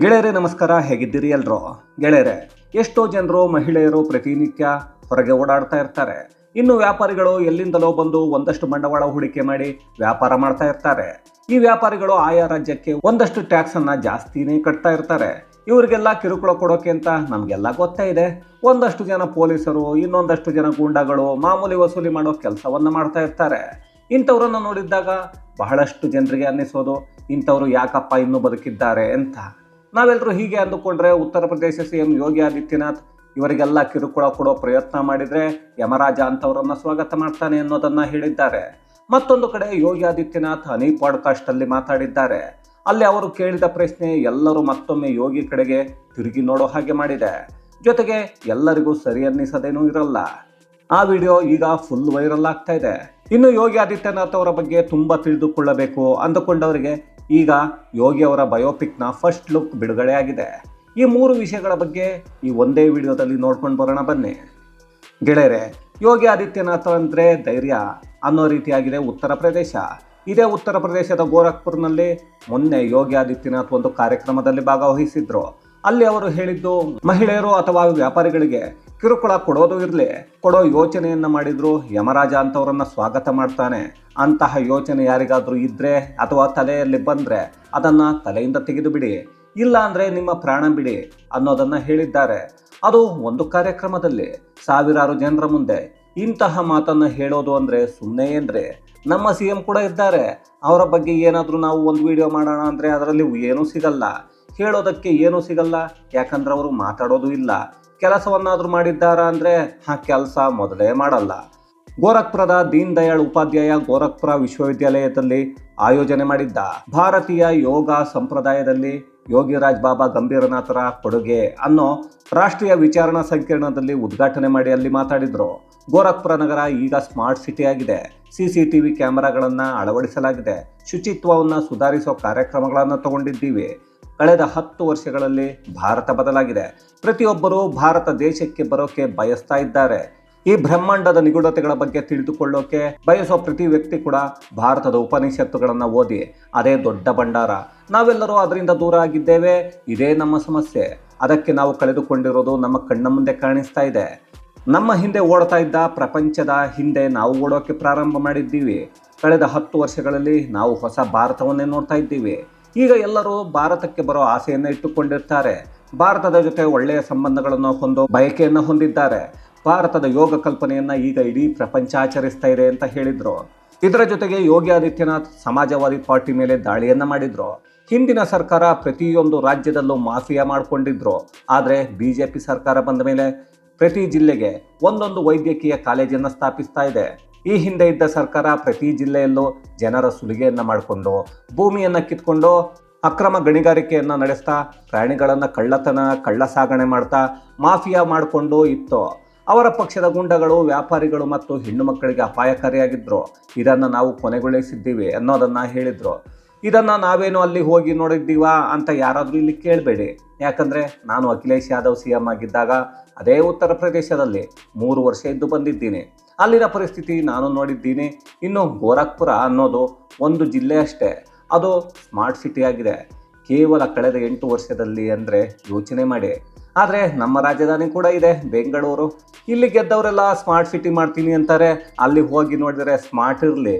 ಗೆಳೆಯರೇ, ನಮಸ್ಕಾರ. ಹೇಗಿದ್ದೀರಿ ಎಲ್ರು? ಗೆಳೆಯರೆ, ಎಷ್ಟೋ ಜನರು, ಮಹಿಳೆಯರು ಪ್ರತಿನಿತ್ಯ ಹೊರಗೆ ಓಡಾಡ್ತಾ ಇರ್ತಾರೆ. ಇನ್ನು ವ್ಯಾಪಾರಿಗಳು ಎಲ್ಲಿಂದಲೋ ಬಂದು ಒಂದಷ್ಟು ಬಂಡವಾಳ ಹೂಡಿಕೆ ಮಾಡಿ ವ್ಯಾಪಾರ ಮಾಡ್ತಾ ಇರ್ತಾರೆ. ಈ ವ್ಯಾಪಾರಿಗಳು ಆಯಾ ರಾಜ್ಯಕ್ಕೆ ಒಂದಷ್ಟು ಟ್ಯಾಕ್ಸ್ ಅನ್ನ ಜಾಸ್ತಿನೇ ಕಟ್ತಾ ಇರ್ತಾರೆ. ಇವರಿಗೆಲ್ಲ ಕಿರುಕುಳ ಕೊಡೋಕೆ ಅಂತ ನಮಗೆಲ್ಲ ಗೊತ್ತೇ ಇದೆ. ಒಂದಷ್ಟು ಜನ ಪೊಲೀಸರು, ಇನ್ನೊಂದಷ್ಟು ಜನ ಗೂಂಡಗಳು ಮಾಮೂಲಿ ವಸೂಲಿ ಮಾಡೋ ಕೆಲಸವನ್ನ ಮಾಡ್ತಾ ಇರ್ತಾರೆ. ಇಂಥವ್ರನ್ನ ನೋಡಿದ್ದಾಗ ಬಹಳಷ್ಟು ಜನರಿಗೆ ಅನ್ನಿಸೋದು, ಇಂಥವ್ರು ಯಾಕಪ್ಪ ಇನ್ನೂ ಬದುಕಿದ್ದಾರೆ ಅಂತ. ನಾವೆಲ್ಲರೂ ಹೀಗೆ ಅಂದುಕೊಂಡ್ರೆ ಉತ್ತರ ಪ್ರದೇಶ ಸಿ ಎಂ ಯೋಗಿ ಆದಿತ್ಯನಾಥ್ ಇವರಿಗೆಲ್ಲ ಕಿರುಕುಳ ಕೊಡೋ ಪ್ರಯತ್ನ ಮಾಡಿದ್ರೆ ಯಮರಾಜ ಅಂತವರನ್ನು ಸ್ವಾಗತ ಮಾಡ್ತಾನೆ ಅನ್ನೋದನ್ನ ಹೇಳಿದ್ದಾರೆ. ಮತ್ತೊಂದು ಕಡೆ ಯೋಗಿ ಆದಿತ್ಯನಾಥ್ ಹನಿ ಪಾಡ್ಕಾಸ್ಟ್ ಅಲ್ಲಿ ಮಾತಾಡಿದ್ದಾರೆ. ಅಲ್ಲಿ ಅವರು ಕೇಳಿದ ಪ್ರಶ್ನೆ ಎಲ್ಲರೂ ಮತ್ತೊಮ್ಮೆ ಯೋಗಿ ಕಡೆಗೆ ತಿರುಗಿ ನೋಡೋ ಹಾಗೆ ಮಾಡಿದೆ. ಜೊತೆಗೆ ಎಲ್ಲರಿಗೂ ಸರಿ ಅನ್ನಿಸದೇನೂ ಇರಲ್ಲ. ಆ ವಿಡಿಯೋ ಈಗ ಫುಲ್ ವೈರಲ್ ಆಗ್ತಾ ಇದೆ. ಇನ್ನು ಯೋಗಿ ಆದಿತ್ಯನಾಥ್ ಅವರ ಬಗ್ಗೆ ತುಂಬಾ ತಿಳಿದುಕೊಳ್ಳಬೇಕು ಅಂದುಕೊಂಡವರಿಗೆ ಈಗ ಯೋಗಿ ಅವರ ಬಯೋಪಿಕ್ನ ಫಸ್ಟ್ ಲುಕ್ ಬಿಡುಗಡೆ ಆಗಿದೆ. ಈ ಮೂರು ವಿಷಯಗಳ ಬಗ್ಗೆ ಈ ಒಂದೇ ವಿಡಿಯೋದಲ್ಲಿ ನೋಡ್ಕೊಂಡು ಬರೋಣ ಬನ್ನಿ. ಗೆಳೆಯರೆ, ಯೋಗಿ ಆದಿತ್ಯನಾಥ್ ಅಂದರೆ ಧೈರ್ಯ ಅನ್ನೋ ರೀತಿಯಾಗಿದೆ ಉತ್ತರ ಪ್ರದೇಶ. ಇದೇ ಉತ್ತರ ಪ್ರದೇಶದ ಗೋರಖ್ಪುರ್ನಲ್ಲಿ ಮೊನ್ನೆ ಯೋಗಿ ಆದಿತ್ಯನಾಥ್ ಒಂದು ಕಾರ್ಯಕ್ರಮದಲ್ಲಿ ಭಾಗವಹಿಸಿದ್ರು. ಅಲ್ಲಿ ಅವರು ಹೇಳಿದ್ದು, ಮಹಿಳೆಯರು ಅಥವಾ ವ್ಯಾಪಾರಿಗಳಿಗೆ ಕಿರುಕುಳ ಕೊಡೋದು ಇರಲಿ, ಕೊಡೋ ಯೋಚನೆಯನ್ನ ಮಾಡಿದ್ರು, ಯಮರಾಜ ಅಂತವರನ್ನ ಸ್ವಾಗತ ಮಾಡ್ತಾನೆ. ಅಂತಹ ಯೋಚನೆ ಯಾರಿಗಾದ್ರೂ ಇದ್ರೆ ಅಥವಾ ತಲೆಯಲ್ಲಿ ಬಂದ್ರೆ ಅದನ್ನ ತಲೆಯಿಂದ ತೆಗೆದು ಬಿಡಿ. ಇಲ್ಲ ಅಂದ್ರೆ ನಿಮ್ಮ ಪ್ರಾಣ ಬಿಡಿ ಅನ್ನೋದನ್ನ ಹೇಳಿದ್ದಾರೆ. ಅದು ಒಂದು ಕಾರ್ಯಕ್ರಮದಲ್ಲಿ ಸಾವಿರಾರು ಜನರ ಮುಂದೆ ಇಂತಹ ಮಾತನ್ನ ಹೇಳೋದು ಅಂದ್ರೆ ಸುಮ್ಮನೆ ಏನ್ರಿ? ನಮ್ಮ ಸಿ ಎಂ ಕೂಡ ಇದ್ದಾರೆ. ಅವರ ಬಗ್ಗೆ ಏನಾದರೂ ನಾವು ಒಂದು ವಿಡಿಯೋ ಮಾಡೋಣ ಅಂದ್ರೆ ಅದರಲ್ಲಿ ಏನೂ ಸಿಗಲ್ಲ. ಹೇಳೋದಕ್ಕೆ ಏನೂ ಸಿಗಲ್ಲ. ಯಾಕಂದ್ರೆ ಅವರು ಮಾತಾಡೋದು ಇಲ್ಲ. ಕೆಲಸವನ್ನಾದರೂ ಮಾಡಿದ್ದಾರಾ ಅಂದ್ರೆ ಆ ಕೆಲಸ ಮೊದಲೇ ಮಾಡಲ್ಲ. ಗೋರಖ್ಪುರದ ದೀನ್ ದಯಾಳ್ ಉಪಾಧ್ಯಾಯ ಗೋರಖ್ಪುರ ವಿಶ್ವವಿದ್ಯಾಲಯದಲ್ಲಿ ಆಯೋಜನೆ ಮಾಡಿದ್ದ ಭಾರತೀಯ ಯೋಗ ಸಂಪ್ರದಾಯದಲ್ಲಿ ಯೋಗಿರಾಜ್ ಬಾಬಾ ಗಂಭೀರನಾಥರ ಕೊಡುಗೆ ಅನ್ನೋ ರಾಷ್ಟ್ರೀಯ ವಿಚಾರಣಾ ಸಂಕಿರಣದಲ್ಲಿ ಉದ್ಘಾಟನೆ ಮಾಡಿ ಅಲ್ಲಿ ಮಾತಾಡಿದ್ರು. ಗೋರಖ್ಪುರ ನಗರ ಈಗ ಸ್ಮಾರ್ಟ್ ಸಿಟಿ ಆಗಿದೆ. ಸಿಸಿಟಿವಿ ಕ್ಯಾಮೆರಾಗಳನ್ನು ಅಳವಡಿಸಲಾಗಿದೆ. ಶುಚಿತ್ವವನ್ನು ಸುಧಾರಿಸೋ ಕಾರ್ಯಕ್ರಮಗಳನ್ನು ತಗೊಂಡಿದ್ದೀವಿ. ಕಳೆದ ಹತ್ತು ವರ್ಷಗಳಲ್ಲಿ ಭಾರತ ಬದಲಾಗಿದೆ. ಪ್ರತಿಯೊಬ್ಬರೂ ಭಾರತ ದೇಶಕ್ಕೆ ಬರೋಕೆ ಬಯಸ್ತಾ ಇದ್ದಾರೆ. ಈ ಬ್ರಹ್ಮಾಂಡದ ನಿಗೂಢತೆಗಳ ಬಗ್ಗೆ ತಿಳಿದುಕೊಳ್ಳೋಕೆ ಬಯಸೋ ಪ್ರತಿ ವ್ಯಕ್ತಿ ಕೂಡ ಭಾರತದ ಉಪನಿಷತ್ತುಗಳನ್ನು ಓದಿ, ಅದೇ ದೊಡ್ಡ ಭಂಡಾರ. ನಾವೆಲ್ಲರೂ ಅದರಿಂದ ದೂರ ಆಗಿದ್ದೇವೆ, ಇದೇ ನಮ್ಮ ಸಮಸ್ಯೆ. ಅದಕ್ಕೆ ನಾವು ಕಳೆದುಕೊಂಡಿರೋದು ನಮ್ಮ ಕಣ್ಣ ಮುಂದೆ ಕಾಣಿಸ್ತಾ ಇದೆ. ನಮ್ಮ ಹಿಂದೆ ಓಡ್ತಾ ಇದ್ದ ಪ್ರಪಂಚದ ಹಿಂದೆ ನಾವು ಓಡೋಕೆ ಪ್ರಾರಂಭ ಮಾಡಿದ್ದೀವಿ. ಕಳೆದ ಹತ್ತು ವರ್ಷಗಳಲ್ಲಿ ನಾವು ಹೊಸ ಭಾರತವನ್ನೇ ನೋಡ್ತಾ ಇದ್ದೀವಿ. ಈಗ ಎಲ್ಲರೂ ಭಾರತಕ್ಕೆ ಬರೋ ಆಸೆಯನ್ನು ಇಟ್ಟುಕೊಂಡಿರ್ತಾರೆ. ಭಾರತದ ಜೊತೆ ಒಳ್ಳೆಯ ಸಂಬಂಧಗಳನ್ನು ಹೊಂದೋ ಬಯಕೆಯನ್ನು ಹೊಂದಿದ್ದಾರೆ. ಭಾರತದ ಯೋಗ ಕಲ್ಪನೆಯನ್ನು ಈಗ ಇಡೀ ಪ್ರಪಂಚ ಆಚರಿಸ್ತಾ ಇದೆ ಅಂತ ಹೇಳಿದ್ರು. ಇದರ ಜೊತೆಗೆ ಯೋಗಿ ಆದಿತ್ಯನಾಥ್ ಸಮಾಜವಾದಿ ಪಾರ್ಟಿ ಮೇಲೆ ದಾಳಿಯನ್ನು ಮಾಡಿದ್ರು. ಹಿಂದಿನ ಸರ್ಕಾರ ಪ್ರತಿಯೊಂದು ರಾಜ್ಯದಲ್ಲೂ ಮಾಫಿಯಾ ಮಾಡಿಕೊಂಡಿದ್ರು. ಆದರೆ ಬಿಜೆಪಿ ಸರ್ಕಾರ ಬಂದ ಮೇಲೆ ಪ್ರತಿ ಜಿಲ್ಲೆಗೆ ಒಂದೊಂದು ವೈದ್ಯಕೀಯ ಕಾಲೇಜನ್ನು ಸ್ಥಾಪಿಸ್ತಾ ಇದೆ. ಈ ಹಿಂದೆ ಇದ್ದ ಸರ್ಕಾರ ಪ್ರತಿ ಜಿಲ್ಲೆಯಲ್ಲೂ ಜನರ ಸುಲಿಗೆಯನ್ನು ಮಾಡಿಕೊಂಡು, ಭೂಮಿಯನ್ನು ಕಿತ್ಕೊಂಡು ಅಕ್ರಮ ಗಣಿಗಾರಿಕೆಯನ್ನು ನಡೆಸ್ತಾ, ಪ್ರಾಣಿಗಳನ್ನು ಕಳ್ಳತನ ಕಳ್ಳ ಸಾಗಣೆ ಮಾಡ್ತಾ, ಮಾಫಿಯಾ ಮಾಡಿಕೊಂಡು ಇತ್ತು. ಅವರ ಪಕ್ಷದ ಗುಂಡಗಳು, ವ್ಯಾಪಾರಿಗಳು ಮತ್ತು ಹೆಣ್ಣು ಮಕ್ಕಳಿಗೆ ಅಪಾಯಕಾರಿಯಾಗಿದ್ದರು ಇದನ್ನು ನಾವು ಕೊನೆಗೊಳಿಸಿದ್ದೀವಿ ಅನ್ನೋದನ್ನು ಹೇಳಿದರು. ಇದನ್ನು ನಾವೇನು ಅಲ್ಲಿ ಹೋಗಿ ನೋಡಿದ್ದೀವಾ ಅಂತ ಯಾರಾದರೂ ಇಲ್ಲಿ ಕೇಳಬೇಡಿ. ಯಾಕಂದರೆ ನಾನು ಅಖಿಲೇಶ್ ಯಾದವ್ ಸಿ ಎಂ ಆಗಿದ್ದಾಗ ಅದೇ ಉತ್ತರ ಪ್ರದೇಶದಲ್ಲಿ ಮೂರು ವರ್ಷ ಇದ್ದು ಬಂದಿದ್ದೀನಿ. ಅಲ್ಲಿನ ಪರಿಸ್ಥಿತಿ ನಾನು ನೋಡಿದ್ದೀನಿ. ಇನ್ನು ಗೋರಖ್ಪುರ ಅನ್ನೋದು ಒಂದು ಜಿಲ್ಲೆ ಅಷ್ಟೇ. ಅದು ಸ್ಮಾರ್ಟ್ ಸಿಟಿ ಆಗಿದೆ. ಕೇವಲ ಕಳೆದ ಎಂಟು ವರ್ಷದಲ್ಲಿ ಅಂದರೆ ಯೋಚನೆ ಮಾಡಿ. ಆದರೆ ನಮ್ಮ ರಾಜಧಾನಿ ಕೂಡ ಇದೆ, ಬೆಂಗಳೂರು. ಇಲ್ಲಿ ಗೆದ್ದವರೆಲ್ಲ ಸ್ಮಾರ್ಟ್ ಸಿಟಿ ಮಾಡ್ತೀನಿ ಅಂತಾರೆ. ಅಲ್ಲಿ ಹೋಗಿ ನೋಡಿದರೆ ಸ್ಮಾರ್ಟ್ ಇರಲಿ.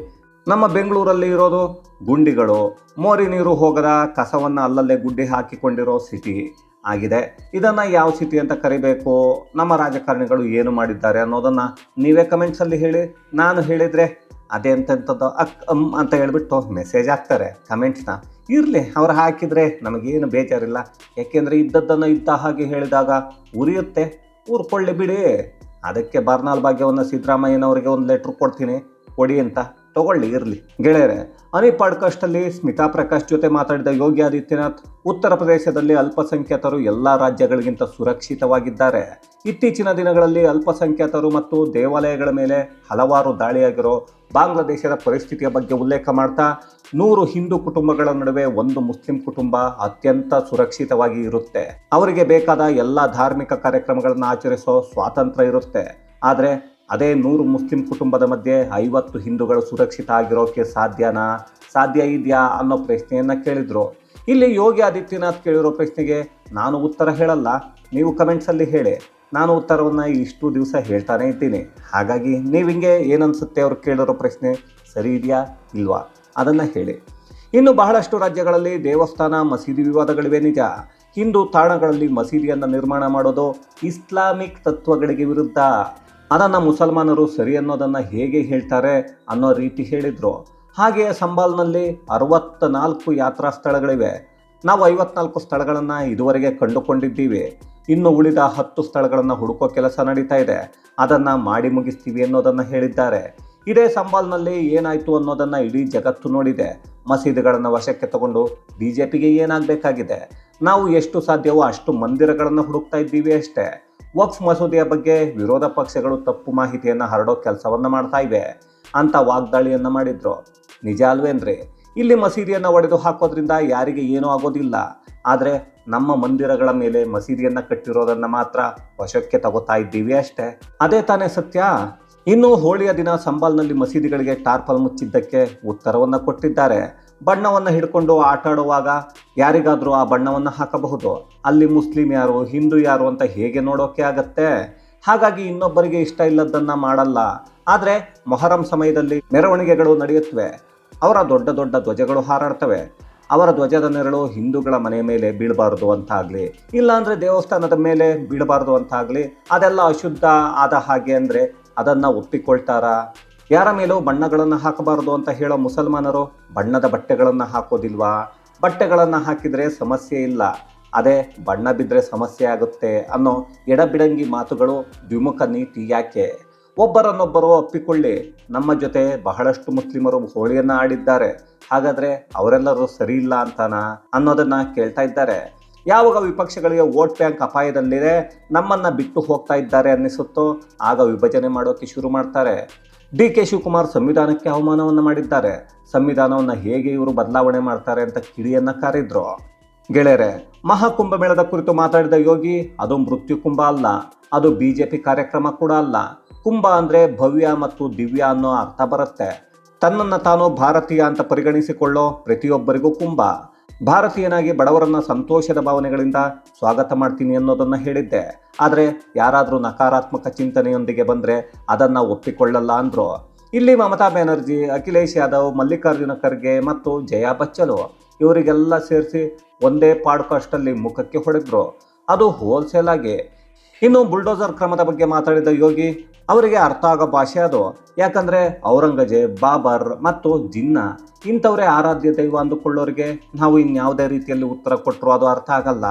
ನಮ್ಮ ಬೆಂಗಳೂರಲ್ಲಿ ಇರೋದು ಗುಂಡಿಗಳು. ಮೋರಿ ನೀರು ಹೋಗದ ಕಸವನ್ನು ಅಲ್ಲಲ್ಲೇ ಗುಡ್ಡಿ ಹಾಕಿಕೊಂಡಿರೋ ಸಿಟಿ. ಆಗಿದೆ. ಇದನ್ನು ಯಾವ ಸಿಟಿ ಅಂತ ಕರಿಬೇಕು? ನಮ್ಮ ರಾಜಕಾರಣಿಗಳು ಏನು ಮಾಡಿದ್ದಾರೆ ಅನ್ನೋದನ್ನು ನೀವೇ ಕಮೆಂಟ್ಸಲ್ಲಿ ಹೇಳಿ. ನಾನು ಹೇಳಿದರೆ ಅದೇ ಅಂತಂಥದ್ದು ಅಕ್ ಅಮ್ ಅಂತ ಹೇಳ್ಬಿಟ್ಟು ಮೆಸೇಜ್ ಹಾಕ್ತಾರೆ ಕಮೆಂಟ್ಸ್ನ ಇರಲಿ, ಅವ್ರು ಹಾಕಿದರೆ ನಮಗೇನು ಬೇಜಾರಿಲ್ಲ. ಯಾಕೆಂದರೆ ಇದ್ದದ್ದನ್ನು ಇದ್ದ ಹಾಗೆ ಹೇಳಿದಾಗ ಉರಿಯುತ್ತೆ. ಊರ್ಕೊಳ್ಳಿ ಬಿಡಿ. ಅದಕ್ಕೆ ಬರ್ನಾಲ್ ಭಾಗ್ಯವನ್ನು ಸಿದ್ದರಾಮಯ್ಯನವರಿಗೆ ಒಂದು ಲೆಟ್ರ್ ಕೊಡ್ತೀನಿ. ಕೊಡಿ ಅಂತ. ತಗೊಳ್ಳಿ, ಇರಲಿ. ಗೆಳೆಯರೆ ಅನಿ ಪಾಡ್ಕಾಸ್ಟಲ್ಲಿ ಸ್ಮಿತಾ ಪ್ರಕಾಶ್ ಜೊತೆ ಮಾತಾಡಿದ ಯೋಗಿ ಆದಿತ್ಯನಾಥ್, ಉತ್ತರ ಪ್ರದೇಶದಲ್ಲಿ ಅಲ್ಪಸಂಖ್ಯಾತರು ಎಲ್ಲ ರಾಜ್ಯಗಳಿಗಿಂತ ಸುರಕ್ಷಿತವಾಗಿದ್ದಾರೆ. ಇತ್ತೀಚಿನ ದಿನಗಳಲ್ಲಿ ಅಲ್ಪಸಂಖ್ಯಾತರು ಮತ್ತು ದೇವಾಲಯಗಳ ಮೇಲೆ ಹಲವಾರು ದಾಳಿಯಾಗಿರೋ ಬಾಂಗ್ಲಾದೇಶದ ಪರಿಸ್ಥಿತಿಯ ಬಗ್ಗೆ ಉಲ್ಲೇಖ ಮಾಡ್ತಾ, ನೂರು ಹಿಂದೂ ಕುಟುಂಬಗಳ ನಡುವೆ ಒಂದು ಮುಸ್ಲಿಂ ಕುಟುಂಬ ಅತ್ಯಂತ ಸುರಕ್ಷಿತವಾಗಿ ಇರುತ್ತೆ. ಅವರಿಗೆ ಬೇಕಾದ ಎಲ್ಲ ಧಾರ್ಮಿಕ ಕಾರ್ಯಕ್ರಮಗಳನ್ನು ಆಚರಿಸೋ ಸ್ವಾತಂತ್ರ್ಯ ಇರುತ್ತೆ. ಆದರೆ ಅದೇ ನೂರು ಮುಸ್ಲಿಂ ಕುಟುಂಬದ ಮಧ್ಯೆ ಐವತ್ತು ಹಿಂದೂಗಳು ಸುರಕ್ಷಿತ ಆಗಿರೋಕೆ ಸಾಧ್ಯನಾ? ಸಾಧ್ಯ ಇದೆಯಾ ಅನ್ನೋ ಪ್ರಶ್ನೆಯನ್ನು ಕೇಳಿದರು. ಇಲ್ಲಿ ಯೋಗಿ ಆದಿತ್ಯನಾಥ್ ಕೇಳಿರೋ ಪ್ರಶ್ನೆಗೆ ನಾನು ಉತ್ತರ ಹೇಳಲ್ಲ, ನೀವು ಕಮೆಂಟ್ಸಲ್ಲಿ ಹೇಳಿ. ನಾನು ಉತ್ತರವನ್ನು ಇಷ್ಟು ದಿವಸ ಹೇಳ್ತಾನೆ ಇದ್ದೀನಿ. ಹಾಗಾಗಿ ನೀವು ಹಿಂಗೆ ಏನನ್ಸುತ್ತೆ ಅವ್ರು ಕೇಳಿರೋ ಪ್ರಶ್ನೆ? ಸರಿ ಇದೆಯಾ ಇಲ್ವಾ? ಅದನ್ನು ಹೇಳಿ. ಇನ್ನು ಬಹಳಷ್ಟು ರಾಜ್ಯಗಳಲ್ಲಿ ದೇವಸ್ಥಾನ, ಮಸೀದಿ ವಿವಾದಗಳಿವೆ ನಿಜ. ಹಿಂದೂ ತಾಣಗಳಲ್ಲಿ ಮಸೀದಿಯನ್ನು ನಿರ್ಮಾಣ ಮಾಡೋದು ಇಸ್ಲಾಮಿಕ್ ತತ್ವಗಳಿಗೆ ವಿರುದ್ಧ. ಅದನ್ನು ಮುಸಲ್ಮಾನರು ಸರಿ ಅನ್ನೋದನ್ನು ಹೇಗೆ ಹೇಳ್ತಾರೆ ಅನ್ನೋ ರೀತಿ ಹೇಳಿದರು. ಹಾಗೆಯೇ ಸಂಬಾಲ್ನಲ್ಲಿ ಅರವತ್ತ ನಾಲ್ಕು ಯಾತ್ರಾ ಸ್ಥಳಗಳಿವೆ. ನಾವು ಐವತ್ನಾಲ್ಕು ಸ್ಥಳಗಳನ್ನು ಇದುವರೆಗೆ ಕಂಡುಕೊಂಡಿದ್ದೀವಿ. ಇನ್ನು ಉಳಿದ ಹತ್ತು ಸ್ಥಳಗಳನ್ನು ಹುಡುಕೋ ಕೆಲಸ ನಡೀತಾ ಇದೆ. ಅದನ್ನು ಮಾಡಿ ಮುಗಿಸ್ತೀವಿ ಅನ್ನೋದನ್ನು ಹೇಳಿದ್ದಾರೆ. ಇದೇ ಸಂಬಾಲ್ನಲ್ಲಿ ಏನಾಯಿತು ಅನ್ನೋದನ್ನು ಇಡೀ ಜಗತ್ತು ನೋಡಿದೆ. ಮಸೀದಿಗಳನ್ನು ವಶಕ್ಕೆ ತಗೊಂಡು ಬಿ ಜೆ ಪಿಗೆ ಏನಾಗಬೇಕಾಗಿದೆ? ನಾವು ಎಷ್ಟು ಸಾಧ್ಯವೋ ಅಷ್ಟು ಮಂದಿರಗಳನ್ನು ಹುಡುಕ್ತಾ ಇದ್ದೀವಿ ಅಷ್ಟೇ. ವಕ್ಫ್ ಮಸೂದೆಯ ಬಗ್ಗೆ ವಿರೋಧ ಪಕ್ಷಗಳು ತಪ್ಪು ಮಾಹಿತಿಯನ್ನು ಹರಡೋ ಕೆಲಸವನ್ನು ಮಾಡ್ತಾ ಇವೆ ಅಂತ ವಾಗ್ದಾಳಿಯನ್ನು ಮಾಡಿದ್ರು. ನಿಜ ಅಲ್ವೇನ್ರಿ ಇಲ್ಲಿ ಮಸೀದಿಯನ್ನು ಒಡೆದು ಹಾಕೋದ್ರಿಂದ ಯಾರಿಗೆ ಏನೂ ಆಗೋದಿಲ್ಲ. ಆದರೆ ನಮ್ಮ ಮಂದಿರಗಳ ಮೇಲೆ ಮಸೀದಿಯನ್ನು ಕಟ್ಟಿರೋದನ್ನು ಮಾತ್ರ ವಶಕ್ಕೆ ತಗೋತಾ ಇದ್ದೀವಿ ಅಷ್ಟೇ. ಅದೇ ತಾನೇ ಸತ್ಯ? ಇನ್ನು ಹೋಳಿಯ ದಿನ ಸಂಬಾಲ್ನಲ್ಲಿ ಮಸೀದಿಗಳಿಗೆ ಟಾರ್ಪಲ್ ಮುಚ್ಚಿದ್ದಕ್ಕೆ ಉತ್ತರವನ್ನು ಕೊಟ್ಟಿದ್ದಾರೆ. ಬಣ್ಣವನ್ನು ಹಿಡ್ಕೊಂಡು ಆಟ ಆಡುವಾಗ ಯಾರಿಗಾದರೂ ಆ ಬಣ್ಣವನ್ನು ಹಾಕಬಹುದು. ಅಲ್ಲಿ ಮುಸ್ಲಿಂ ಯಾರು, ಹಿಂದೂ ಯಾರು ಅಂತ ಹೇಗೆ ನೋಡೋಕೆ ಆಗತ್ತೆ? ಹಾಗಾಗಿ ಇನ್ನೊಬ್ಬರಿಗೆ ಇಷ್ಟ ಇಲ್ಲದನ್ನ ಮಾಡಲ್ಲ. ಆದರೆ ಮೊಹರಂ ಸಮಯದಲ್ಲಿ ಮೆರವಣಿಗೆಗಳು ನಡೆಯುತ್ತವೆ. ಅವರ ದೊಡ್ಡ ದೊಡ್ಡ ಧ್ವಜಗಳು ಹಾರಾಡ್ತವೆ. ಅವರ ಧ್ವಜದ ನೆರಳು ಹಿಂದೂಗಳ ಮನೆ ಮೇಲೆ ಬೀಳಬಾರದು ಅಂತಾಗಲಿ, ಇಲ್ಲಾಂದರೆ ದೇವಸ್ಥಾನದ ಮೇಲೆ ಬೀಳಬಾರದು ಅಂತಾಗಲಿ, ಅದೆಲ್ಲ ಅಶುದ್ಧ ಆದ ಹಾಗೆ ಅಂದರೆ ಅದನ್ನು ಒಪ್ಪಿಕೊಳ್ತಾರಾ? ಯಾರ ಮೇಲೂ ಬಣ್ಣಗಳನ್ನು ಹಾಕಬಾರದು ಅಂತ ಹೇಳೋ ಮುಸಲ್ಮಾನರು ಬಣ್ಣದ ಬಟ್ಟೆಗಳನ್ನು ಹಾಕೋದಿಲ್ವಾ? ಬಟ್ಟೆಗಳನ್ನು ಹಾಕಿದರೆ ಸಮಸ್ಯೆ ಇಲ್ಲ. ಅದೇ ಬಣ್ಣ ಬಿದ್ದರೆ ಸಮಸ್ಯೆ ಆಗುತ್ತೆ ಅನ್ನೋ ಎಡಬಿಡಂಗಿ ಮಾತುಗಳು ದ್ವಿಮುಖ ನೀತಿ ಯಾಕೆ? ಒಬ್ಬರನ್ನೊಬ್ಬರು ಒಪ್ಪಿಕೊಳ್ಳಿ. ನಮ್ಮ ಜೊತೆ ಬಹಳಷ್ಟು ಮುಸ್ಲಿಮರು ಹೋಳಿಯನ್ನು ಆಡಿದ್ದಾರೆ. ಹಾಗಾದರೆ ಅವರೆಲ್ಲರೂ ಸರಿ ಇಲ್ಲ ಅಂತಾನ ಅನ್ನೋದನ್ನು ಕೇಳ್ತಾ ಇದ್ದಾರೆ. ಯಾವಾಗ ವಿಪಕ್ಷಗಳಿಗೆ ವೋಟ್ ಬ್ಯಾಂಕ್ ಅಪಾಯದಲ್ಲಿದೆ, ನಮ್ಮನ್ನು ಬಿಟ್ಟು ಹೋಗ್ತಾ ಇದ್ದಾರೆ ಅನ್ನಿಸುತ್ತೋ, ಆಗ ವಿಭಜನೆ ಮಾಡೋಕ್ಕೆ ಶುರು ಮಾಡ್ತಾರೆ. ಡಿ ಕೆ ಶಿವಕುಮಾರ್ ಸಂವಿಧಾನಕ್ಕೆ ಅವಮಾನವನ್ನು ಮಾಡಿದ್ದಾರೆ. ಸಂವಿಧಾನವನ್ನು ಹೇಗೆ ಇವರು ಬದಲಾವಣೆ ಮಾಡ್ತಾರೆ ಅಂತ ಕಿಡಿಯನ್ನು ಕಾರಿದ್ರು. ಗೆಳೆಯರೆ ಮಹಾಕುಂಭಮೇಳದ ಕುರಿತು ಮಾತಾಡಿದ ಯೋಗಿ, ಅದು ಮೃತ್ಯು ಕುಂಭ ಅಲ್ಲ, ಅದು ಬಿಜೆಪಿ ಕಾರ್ಯಕ್ರಮ ಕೂಡ ಅಲ್ಲ. ಕುಂಭ ಅಂದ್ರೆ ಭವ್ಯ ಮತ್ತು ದಿವ್ಯ ಅನ್ನೋ ಅರ್ಥ ಬರುತ್ತೆ. ತನ್ನನ್ನು ತಾನು ಭಾರತೀಯ ಅಂತ ಪರಿಗಣಿಸಿಕೊಳ್ಳೋ ಪ್ರತಿಯೊಬ್ಬರಿಗೂ ಕುಂಭ. ಭಾರತೀಯನಾಗಿ ಬಡವರನ್ನ ಸಂತೋಷದ ಭಾವನೆಗಳಿಂದ ಸ್ವಾಗತ ಮಾಡ್ತೀನಿ ಅನ್ನೋದನ್ನ ಹೇಳಿದ್ದೆ. ಆದರೆ ಯಾರಾದರೂ ನಕಾರಾತ್ಮಕ ಚಿಂತನೆಯೊಂದಿಗೆ ಬಂದರೆ ಅದನ್ನು ಒಪ್ಪಿಕೊಳ್ಳಲ್ಲ ಅಂದ್ರು. ಇಲ್ಲಿ ಮಮತಾ ಬ್ಯಾನರ್ಜಿ, ಅಖಿಲೇಶ್ ಯಾದವ್, ಮಲ್ಲಿಕಾರ್ಜುನ ಖರ್ಗೆ ಮತ್ತು ಜಯಾ ಬಚ್ಚಲು ಇವರಿಗೆಲ್ಲ ಸೇರಿಸಿ ಒಂದೇ ಪಾಡ್ಕಾಸ್ಟಲ್ಲಿ ಮುಖಕ್ಕೆ ಹೊಡೆದ್ರು. ಅದು ಹೋಲ್ಸೇಲ್ ಆಗಿ. ಇನ್ನು ಬುಲ್ಡೋಸರ್ ಕ್ರಮದ ಬಗ್ಗೆ ಮಾತಾಡಿದ ಯೋಗಿ ಅವರಿಗೆ ಅರ್ಥ ಆಗೋ ಭಾಷೆ ಅದು. ಯಾಕಂದ್ರೆ ಔರಂಗಜೇಬ್, ಬಾಬರ್ ಮತ್ತು ಜಿನ್ನ ಇಂಥವರೇ ಆರಾಧ್ಯ ದೈವ ಅಂದುಕೊಳ್ಳೋರಿಗೆ ನಾವು ಇನ್ಯಾವುದೇ ರೀತಿಯಲ್ಲಿ ಉತ್ತರ ಕೊಟ್ಟರು ಅದು ಅರ್ಥ ಆಗಲ್ಲ.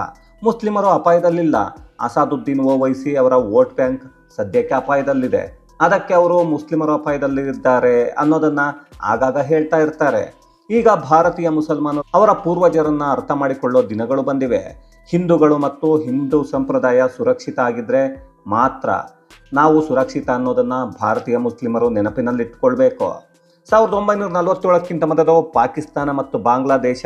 ಮುಸ್ಲಿಮರು ಅಪಾಯದಲ್ಲಿಲ್ಲ. ಅಸಾದುದ್ದೀನ್ ಓವೈಸಿ ಅವರ ವೋಟ್ ಬ್ಯಾಂಕ್ ಸದ್ಯಕ್ಕೆ ಅಪಾಯದಲ್ಲಿದೆ. ಅದಕ್ಕೆ ಅವರು ಮುಸ್ಲಿಮರು ಅಪಾಯದಲ್ಲಿದ್ದಾರೆ ಅನ್ನೋದನ್ನ ಆಗಾಗ ಹೇಳ್ತಾ ಇರ್ತಾರೆ. ಈಗ ಭಾರತೀಯ ಮುಸಲ್ಮಾನರು ಅವರ ಪೂರ್ವಜರನ್ನ ಅರ್ಥ ಮಾಡಿಕೊಳ್ಳೋ ದಿನಗಳು ಬಂದಿವೆ. ಹಿಂದೂಗಳು ಮತ್ತು ಹಿಂದೂ ಸಂಪ್ರದಾಯ ಸುರಕ್ಷಿತ ಆಗಿದ್ರೆ ಮಾತ್ರ ನಾವು ಸುರಕ್ಷಿತ ಅನ್ನೋದನ್ನ ಭಾರತೀಯ ಮುಸ್ಲಿಮರು ನೆನಪಿನಲ್ಲಿಟ್ಕೊಳ್ಬೇಕು. ಸಾವಿರದ ಒಂಬೈನೂರ ನಲವತ್ತೇಳಕ್ಕಿಂತ ಮೊದಲು ಪಾಕಿಸ್ತಾನ ಮತ್ತು ಬಾಂಗ್ಲಾದೇಶ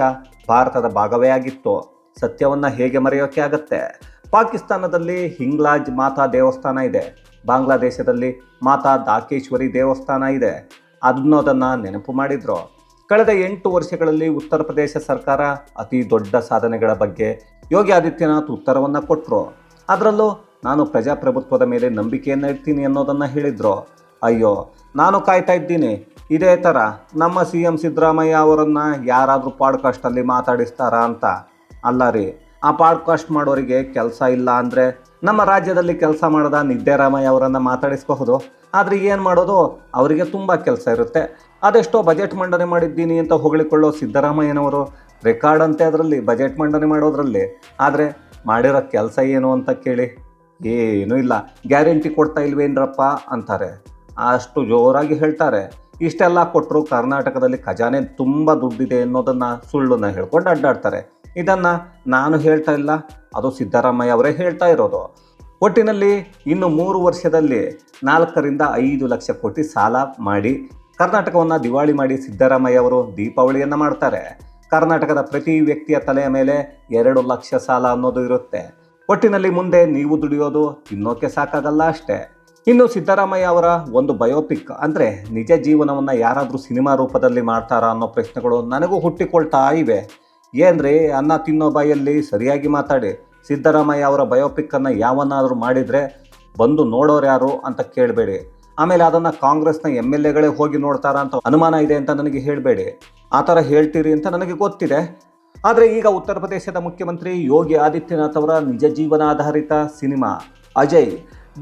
ಭಾರತದ ಭಾಗವೇ ಆಗಿತ್ತು. ಸತ್ಯವನ್ನ ಹೇಗೆ ಮರೆಯೋಕೆ ಆಗತ್ತೆ? ಪಾಕಿಸ್ತಾನದಲ್ಲಿ ಹಿಂಗ್ಲಾಜ್ ಮಾತಾ ದೇವಸ್ಥಾನ ಇದೆ. ಬಾಂಗ್ಲಾದೇಶದಲ್ಲಿ ಮಾತಾ ದಾಕೇಶ್ವರಿ ದೇವಸ್ಥಾನ ಇದೆ. ಅನ್ನೋದನ್ನ ನೆನಪು ಮಾಡಿದ್ರು. ಕಳೆದ ಎಂಟು ವರ್ಷಗಳಲ್ಲಿ ಉತ್ತರ ಪ್ರದೇಶ ಸರ್ಕಾರ ಅತಿ ದೊಡ್ಡ ಸಾಧನೆಗಳ ಬಗ್ಗೆ ಯೋಗಿ ಆದಿತ್ಯನಾಥ್ ಉತ್ತರವನ್ನ ಕೊಟ್ಟರು ಅದರಲ್ಲೂ ನಾನು ಪ್ರಜಾಪ್ರಭುತ್ವದ ಮೇಲೆ ನಂಬಿಕೆಯನ್ನು ಇಡ್ತೀನಿ ಅನ್ನೋದನ್ನು ಹೇಳಿದ್ರು? ಅಯ್ಯೋ, ನಾನು ಕಾಯ್ತಾ ಇದ್ದೀನಿ. ಇದೇ ಥರ ನಮ್ಮ ಸಿ ಎಂ ಸಿದ್ದರಾಮಯ್ಯ ಅವರನ್ನು ಯಾರಾದರೂ ಪಾಡ್ಕಾಸ್ಟಲ್ಲಿ ಮಾತಾಡಿಸ್ತಾರಾ ಅಂತ? ಅಲ್ಲ ರೀ, ಆ ಪಾಡ್ಕಾಸ್ಟ್ ಮಾಡೋರಿಗೆ ಕೆಲಸ ಇಲ್ಲ ಅಂದರೆ ನಮ್ಮ ರಾಜ್ಯದಲ್ಲಿ ಕೆಲಸ ಮಾಡದ ನಿದ್ದೆರಾಮಯ್ಯ ಅವರನ್ನು ಮಾತಾಡಿಸ್ಬಹುದು? ಆದರೆ ಏನು ಮಾಡೋದು? ಅವರಿಗೆ ತುಂಬ ಕೆಲಸ ಇರುತ್ತೆ. ಅದೆಷ್ಟೋ ಬಜೆಟ್ ಮಂಡನೆ ಮಾಡಿದ್ದೀನಿ ಅಂತ ಹೊಗಳಿಕೊಳ್ಳೋ ಸಿದ್ದರಾಮಯ್ಯನವರು. ರೆಕಾರ್ಡ್ ಅಂತೆ ಅದರಲ್ಲಿ, ಬಜೆಟ್ ಮಂಡನೆ ಮಾಡೋದರಲ್ಲಿ. ಆದರೆ ಮಾಡಿರೋ ಕೆಲಸ ಏನು ಅಂತ ಕೇಳಿ. ಏನೂ ಇಲ್ಲ. ಗ್ಯಾರಂಟಿ ಕೊಡ್ತಾ ಇಲ್ವೇನ್ರಪ್ಪ? ಅಂತಾರೆ. ಅಷ್ಟು ಜೋರಾಗಿ ಹೇಳ್ತಾರೆ. ಇಷ್ಟೆಲ್ಲ ಕೊಟ್ಟರು ಕರ್ನಾಟಕದಲ್ಲಿ ಖಜಾನೆ ತುಂಬ ದುಡ್ಡಿದೆ ಅನ್ನೋದನ್ನು ಸುಳ್ಳನ್ನು ಹೇಳ್ಕೊಂಡು ಅಡ್ಡಾಡ್ತಾರೆ. ಇದನ್ನು ನಾನು ಹೇಳ್ತಾ ಇಲ್ಲ, ಅದು ಸಿದ್ದರಾಮಯ್ಯ ಅವರೇ ಹೇಳ್ತಾ ಇರೋದು. ಒಟ್ಟಿನಲ್ಲಿ ಇನ್ನು ಮೂರು ವರ್ಷದಲ್ಲಿ ನಾಲ್ಕರಿಂದ ಐದು ಲಕ್ಷ ಕೋಟಿ ಸಾಲ ಮಾಡಿ ಕರ್ನಾಟಕವನ್ನು ದಿವಾಳಿ ಮಾಡಿ ಸಿದ್ದರಾಮಯ್ಯ ಅವರು ದೀಪಾವಳಿಯನ್ನು ಮಾಡ್ತಾರೆ. ಕರ್ನಾಟಕದ ಪ್ರತಿ ವ್ಯಕ್ತಿಯ ತಲೆಯ ಮೇಲೆ ಎರಡು ಲಕ್ಷ ಸಾಲ ಅನ್ನೋದು ಇರುತ್ತೆ. ಒಟ್ಟಿನಲ್ಲಿ ಮುಂದೆ ನೀವು ದುಡಿಯೋದು ತಿನ್ನೋಕೆ ಸಾಕಾಗಲ್ಲ ಅಷ್ಟೇ. ಇನ್ನು ಸಿದ್ದರಾಮಯ್ಯ ಅವರ ಒಂದು ಬಯೋಪಿಕ್ ಅಂದರೆ ನಿಜ ಜೀವನವನ್ನು ಯಾರಾದರೂ ಸಿನಿಮಾ ರೂಪದಲ್ಲಿ ಮಾಡ್ತಾರಾ ಅನ್ನೋ ಪ್ರಶ್ನೆಗಳು ನನಗೂ ಹುಟ್ಟಿಕೊಳ್ತಾ ಇವೆ. ಏನ್ರಿ ಅನ್ನ ತಿನ್ನೋ ಬಾಯಲ್ಲಿ ಸರಿಯಾಗಿ ಮಾತಾಡಿ. ಸಿದ್ದರಾಮಯ್ಯ ಅವರ ಬಯೋಪಿಕ್ ಯಾವನ್ನಾದರೂ ಮಾಡಿದ್ರೆ ಬಂದು ನೋಡೋರು ಯಾರು ಅಂತ ಕೇಳಬೇಡಿ. ಆಮೇಲೆ ಅದನ್ನು ಕಾಂಗ್ರೆಸ್ನ ಎಂ ಎಲ್ ಎಗಳೇ ಹೋಗಿ ನೋಡ್ತಾರಾ ಅಂತ ಅನುಮಾನ ಇದೆ ಅಂತ ನನಗೆ ಹೇಳಬೇಡಿ. ಆ ಥರ ಹೇಳ್ತೀರಿ ಅಂತ ನನಗೆ ಗೊತ್ತಿದೆ. ಆದರೆ ಈಗ ಉತ್ತರ ಪ್ರದೇಶದ ಮುಖ್ಯಮಂತ್ರಿ ಯೋಗಿ ಆದಿತ್ಯನಾಥ್ ಅವರ ನಿಜ ಜೀವನಾಧಾರಿತ cinema Ajay,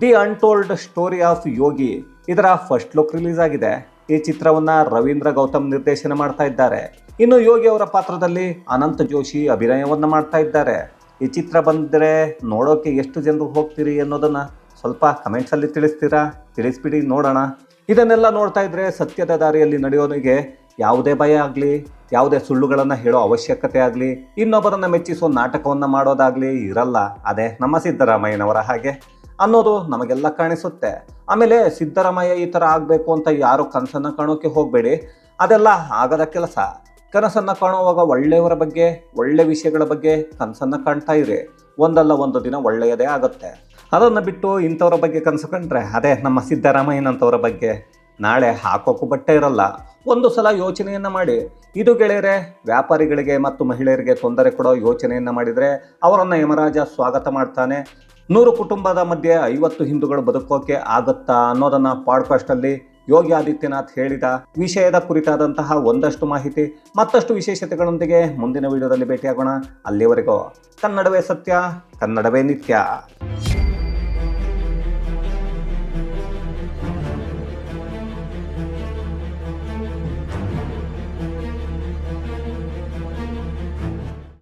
the untold story of Yogi ಇದರ ಫಸ್ಟ್ ಲುಕ್ ರಿಲೀಸ್ ಆಗಿದೆ. ಈ ಚಿತ್ರವನ್ನ ರವೀಂದ್ರ ಗೌತಮ್ ನಿರ್ದೇಶನ ಮಾಡ್ತಾ ಇದ್ದಾರೆ. ಇನ್ನು ಯೋಗಿ ಅವರ ಪಾತ್ರದಲ್ಲಿ ಅನಂತ ಜೋಶಿ ಅಭಿನಯವನ್ನು ಮಾಡ್ತಾ ಇದ್ದಾರೆ. ಈ ಚಿತ್ರ ಬಂದರೆ ನೋಡೋಕೆ ಎಷ್ಟು ಜನರು ಹೋಗ್ತೀರಿ ಅನ್ನೋದನ್ನ ಸ್ವಲ್ಪ ಕಮೆಂಟ್ಸ್ ಅಲ್ಲಿ ತಿಳಿಸ್ತೀರಾ? ತಿಳಿಸ್ಬಿಡಿ, ನೋಡೋಣ. ಇದನ್ನೆಲ್ಲ ನೋಡ್ತಾ ಇದ್ರೆ ಸತ್ಯದ ದಾರಿಯಲ್ಲಿ ನಡೆಯೋನಿಗೆ ಯಾವುದೇ ಭಯ ಆಗಲಿ, ಯಾವುದೇ ಸುಳ್ಳುಗಳನ್ನು ಹೇಳೋ ಅವಶ್ಯಕತೆ ಆಗಲಿ, ಇನ್ನೊಬ್ಬರನ್ನು ಮೆಚ್ಚಿಸೋ ನಾಟಕವನ್ನು ಮಾಡೋದಾಗಲಿ ಇರಲ್ಲ. ಅದೇ ನಮ್ಮ ಸಿದ್ದರಾಮಯ್ಯನವರ ಹಾಗೆ. ಅನ್ನೋದು ನಮಗೆಲ್ಲ ಕಾಣಿಸುತ್ತೆ. ಆಮೇಲೆ ಸಿದ್ದರಾಮಯ್ಯ ಈ ಥರ ಆಗಬೇಕು ಅಂತ ಯಾರು ಕನಸನ್ನು ಕಾಣೋಕೆ ಹೋಗಬೇಡಿ. ಅದೆಲ್ಲ ಆಗದ ಕೆಲಸ. ಕನಸನ್ನು ಕಾಣುವಾಗ ಒಳ್ಳೆಯವರ ಬಗ್ಗೆ, ಒಳ್ಳೆ ವಿಷಯಗಳ ಬಗ್ಗೆ ಕನಸನ್ನು ಕಾಣ್ತಾ ಇರಿ. ಒಂದಲ್ಲ ಒಂದು ದಿನ ಒಳ್ಳೆಯದೇ ಆಗುತ್ತೆ. ಅದನ್ನು ಬಿಟ್ಟು ಇಂಥವ್ರ ಬಗ್ಗೆ ಕನಸು ಕಂಡ್ರೆ, ಅದೇ ನಮ್ಮ ಸಿದ್ದರಾಮಯ್ಯನಂಥವ್ರ ಬಗ್ಗೆ ನಾಳೆ ಹಾಕೋಕ್ಕೂ ಬಟ್ಟೆ ಇರಲ್ಲ. ಒಂದು ಸಲ ಯೋಚನೆಯನ್ನು ಮಾಡಿ. ಇದು ಗೆಳೆಯರೆ, ವ್ಯಾಪಾರಿಗಳಿಗೆ ಮತ್ತು ಮಹಿಳೆಯರಿಗೆ ತೊಂದರೆ ಕೊಡೋ ಯೋಚನೆಯನ್ನು ಮಾಡಿದರೆ ಅವರನ್ನು ಯಮರಾಜ ಸ್ವಾಗತ ಮಾಡ್ತಾನೆ. ನೂರು ಕುಟುಂಬದ ಮಧ್ಯೆ ಐವತ್ತು ಹಿಂದೂಗಳು ಬದುಕೋಕೆ ಆಗುತ್ತಾ ಅನ್ನೋದನ್ನ ಪಾಡ್ಕಾಸ್ಟಲ್ಲಿ ಯೋಗಿ ಆದಿತ್ಯನಾಥ್ ಹೇಳಿದ. ವಿಷಯದ ಕುರಿತಾದಂತಹ ಒಂದಷ್ಟು ಮಾಹಿತಿ, ಮತ್ತಷ್ಟು ವಿಶೇಷತೆಗಳೊಂದಿಗೆ ಮುಂದಿನ ವಿಡಿಯೋದಲ್ಲಿ ಭೇಟಿಯಾಗೋಣ. ಅಲ್ಲಿವರೆಗೂ ಕನ್ನಡವೇ ಸತ್ಯ, ಕನ್ನಡವೇ ನಿತ್ಯ.